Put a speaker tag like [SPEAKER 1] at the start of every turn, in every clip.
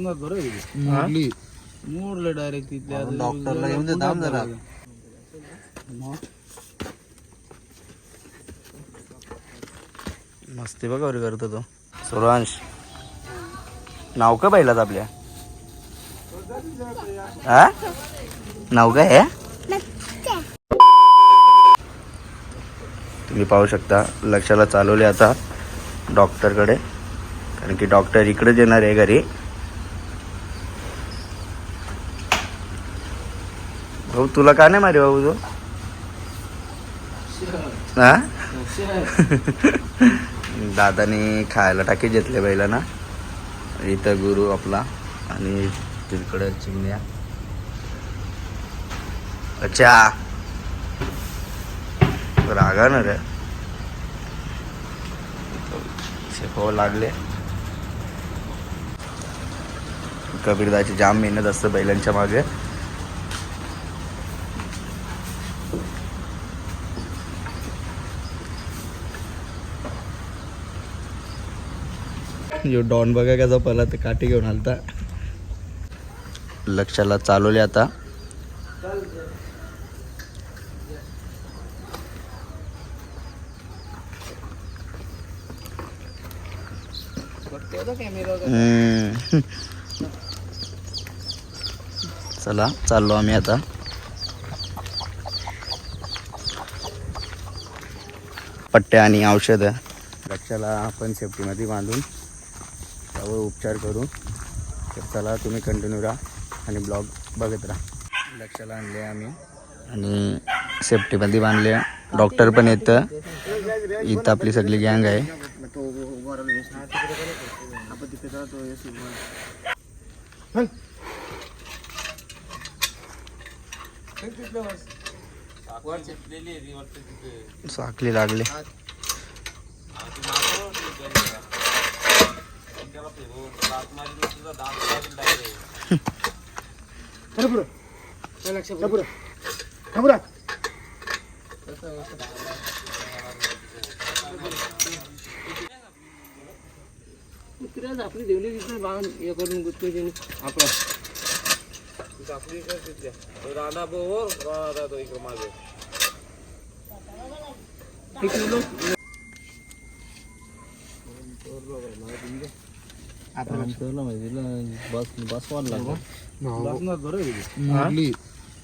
[SPEAKER 1] मोडली मोडलं डायरेक्ट तिथल्या
[SPEAKER 2] डॉक्टरला येऊन दे दाम जरा. मस्ती बघ करतो तो. सुरांश नाव का पाहिलात आपल्या? हा? नाव काय आहे तुम्ही पाहू शकता लक्षाला चालवले आता डॉक्टरकडे कारण की डॉक्टर इकडेच येणार आहे घरी. भाऊ तुला का नाही मारे भाऊ तो हा? दादाने खायला टाकी घेतले बैलांना इथं गुरु आपला आणि तिकडं चिमण्या. अच्छा. रागा ना रे शेपाव हो लागले. कबीरदाची जाम मेहनत असतं बैलांच्या मागे. यो डॉन बघा कसा पला तर काठी घेऊन आलता. लक्षाला चालवले आता. चला चाललो आम्ही आता. पट्ट्या आणि औषधं. लक्षाला आपण सेफ्टीमध्ये बांधून त्यावर उपचार करू तर चला तुम्ही कंटिन्यू राहा आणि ब्लॉग बघत राहा. लक्षाला आणले आम्ही. आणि सेफ्टीमध्ये बांधले. डॉक्टर पण येतं. इथं आपली सगळी गँग आहे. साखली लागली.
[SPEAKER 1] कुत्र्याच आपली देवली तिथं बांध हे करून कुत्र्याची आपण मोडली.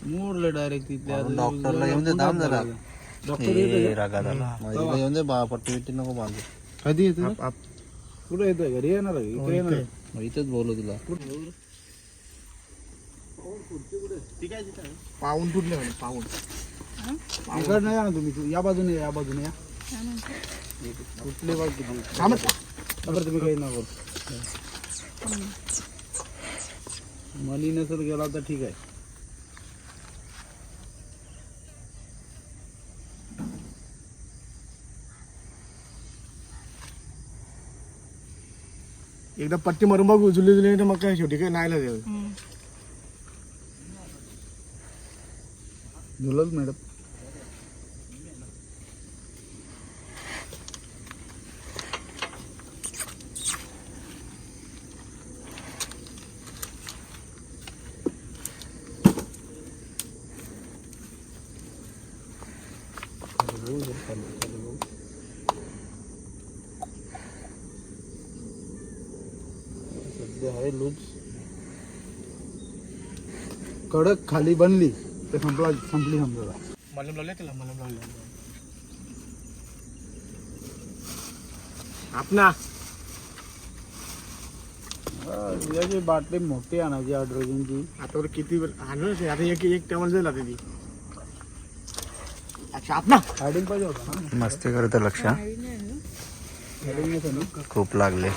[SPEAKER 1] मोडलं डायरेक्ट तिथल्या
[SPEAKER 2] डॉक्टरला येऊन दे जरा.
[SPEAKER 1] डॉक्टर
[SPEAKER 2] दे बा पट्टी बिट्टी नको बांधू.
[SPEAKER 1] कधी येतो कुठे येतोय? घरी येणार? इकडे येणार आहे?
[SPEAKER 2] मग इथेच बोलू तुला.
[SPEAKER 1] पाऊन तुटले म्हणे पाऊन. इकडे नाही या ना तुम्ही तू या बाजूने या, बाजूने या. कुठले बाजू बरं तुम्ही काही ना करू मनी नसत गेला तर ठीक आहे.
[SPEAKER 3] एकदा पट्टी मारून बघ उजली उजली मग काय शेवटी काय नाही लागेल.
[SPEAKER 1] मुलंच मॅडम. सध्या आहे लूज. कडक खाली बनली तर संपला संपली समजा
[SPEAKER 3] मलम लावले त्याला मलम लावले. आपणा
[SPEAKER 1] याची बाटली मोठी आणायची हायड्रोजनची
[SPEAKER 3] आता किती नाही, आता एक एक टेबल जाईल आता ती अच्छा आपणा
[SPEAKER 1] हायडिंग पाहिजे होता ना
[SPEAKER 2] मस्ती करतं लक्ष. खूप लागले.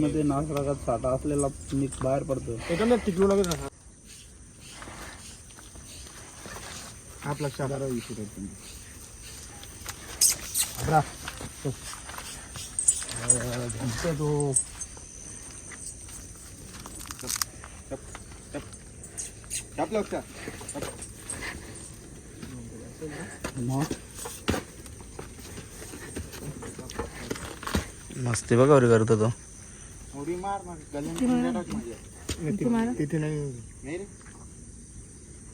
[SPEAKER 1] मध्ये रागात साठा असलेला निक बाहेर पडतो
[SPEAKER 3] टिकलो लागत आप लक्षात
[SPEAKER 1] जरा विषय
[SPEAKER 3] तो आप लक्षात
[SPEAKER 1] मग
[SPEAKER 2] मस्ती बघ वगैरे करतो तो.
[SPEAKER 1] उडी मार ना गल्यांनी टाक माझ्या
[SPEAKER 3] नाही, ति- तिथे नाही.
[SPEAKER 1] नाही रे.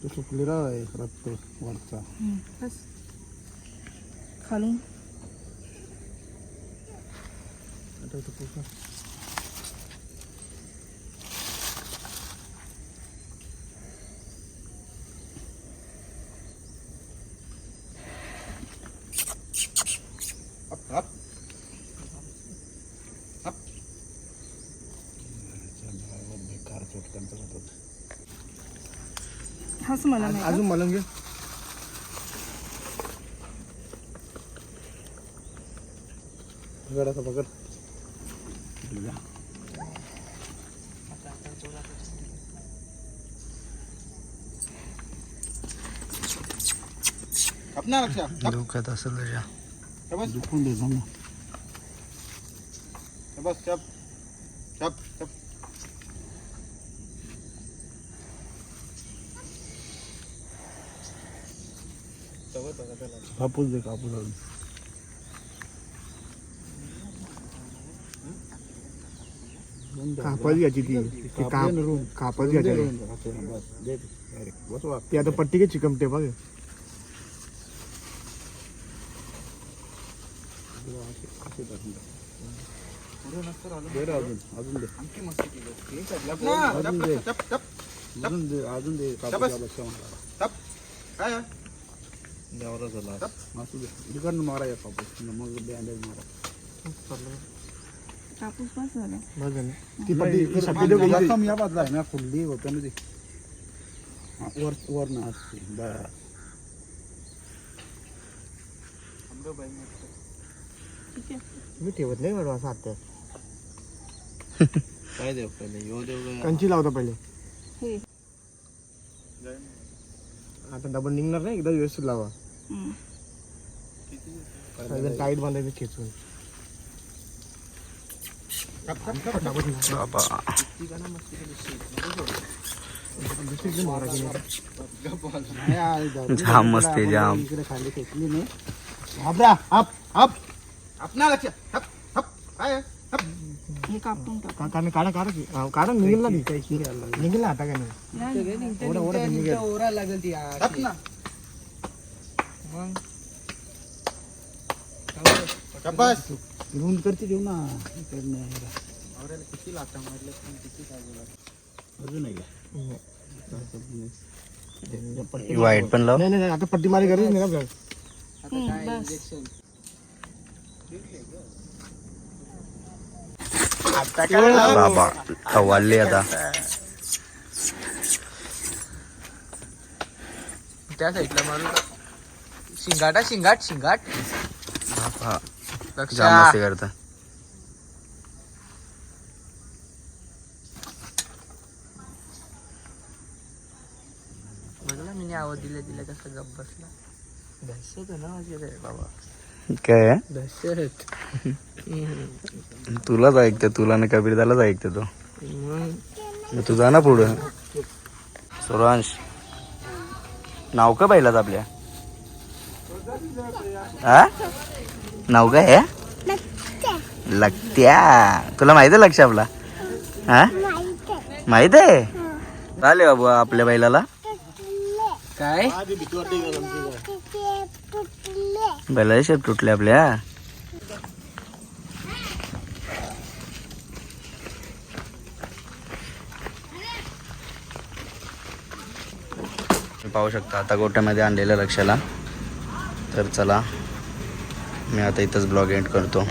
[SPEAKER 3] तो सुकलेला आहे रक्त वरचा.
[SPEAKER 4] बस. खालून.
[SPEAKER 3] आता पूर्ण
[SPEAKER 4] हाच मला नाही
[SPEAKER 3] अजून मलम घे. पकड आता पकड.
[SPEAKER 1] अपना रक्षा
[SPEAKER 2] दुखत असेल त्याच्या
[SPEAKER 1] बस.
[SPEAKER 3] दुखून दे
[SPEAKER 1] बस चप. चप चप.
[SPEAKER 3] कापूस दे कापूस अजून कापाच घ्यायची ती ती काप कापाच घ्यायची
[SPEAKER 1] बस दे डायरेक्ट बस वा
[SPEAKER 3] ती आता पट्टी घे चिकमटे बघ
[SPEAKER 1] दे रे अजून अजून दे आणखी मस्ती केली अजून दे चप चप
[SPEAKER 3] अजून दे अजून दे
[SPEAKER 1] बस.
[SPEAKER 3] कापूस बच्चा मला
[SPEAKER 1] चप काय आहे?
[SPEAKER 3] देवरा झाला असू दे इकडनं मारा या कापूस मग बँडेज मारा
[SPEAKER 4] कापूस बस झाला
[SPEAKER 3] बस झालं ती पट्टी ती सफेद हो गई थी.
[SPEAKER 1] जखम या बाजूला आहे ना फुलली होतं ना ती हा, वर वर ना असते बरं.
[SPEAKER 4] ठीक आहे
[SPEAKER 3] मी ठेवत नाही मॅडम असं हात
[SPEAKER 1] काय देव पहिले यो देव
[SPEAKER 3] कंची लावता पहिले
[SPEAKER 4] हे
[SPEAKER 3] आता डबल निघणार नाही एकदा व्यवस्थित लावा
[SPEAKER 4] हम्म.
[SPEAKER 3] एकदम टाईट बांधायचं खेचून
[SPEAKER 2] बाबा
[SPEAKER 3] दुसरीकडे मारा की नाही.
[SPEAKER 2] जाम मस्त आहे, जाम.
[SPEAKER 1] इकडे खाली फेकली नाही घाबरा अप अप अपना लक्ष हप हप काय? हप.
[SPEAKER 4] हे कापून टाक
[SPEAKER 3] का- काढा काढा काढा की. हा, काढा निघेल ना ती. निघेल ना आता का नाही ओढा ओढा निघेल
[SPEAKER 1] हप ना शाबास.
[SPEAKER 3] रुंद करते देऊ ना. इकडनं अजून आहे का?
[SPEAKER 2] वाईट पण लाव.
[SPEAKER 3] नाही नाही नाही, आता पट्टी मारी गरज नाही ना आपल्याला.
[SPEAKER 4] हम्म, बस.
[SPEAKER 2] बाबा खवालली आता.
[SPEAKER 5] त्या साईडला मारू का? शिंगाटा शिंगाट शिंगाट
[SPEAKER 2] मस्ती करता
[SPEAKER 5] बघला मी आवाज दिला दिला कसं गप बसला. दहशत आहे ना माझी रे बाबा.
[SPEAKER 2] काय? आहे?
[SPEAKER 5] दहशत.
[SPEAKER 2] तुलाच ऐकतं तुला ना कबीरदालाच ऐकतं तो.
[SPEAKER 5] मग?
[SPEAKER 2] मग तू जा ना पुढं. सुरांश. नाव का पाहिलात आपल्या? हा नाव काय आहे लक्त्या तुला माहीत आहे लक्ष आपला? हा माहीत आहे. चालेल बाबू आपल्या बैलाला.
[SPEAKER 5] काय?
[SPEAKER 2] बैलाचे शेप तुटले आपल्या. पाहू शकता आता गोट्यामध्ये आणलेलं लक्षाला तर चला मी आता इथंच ब्लॉग एंड करतो.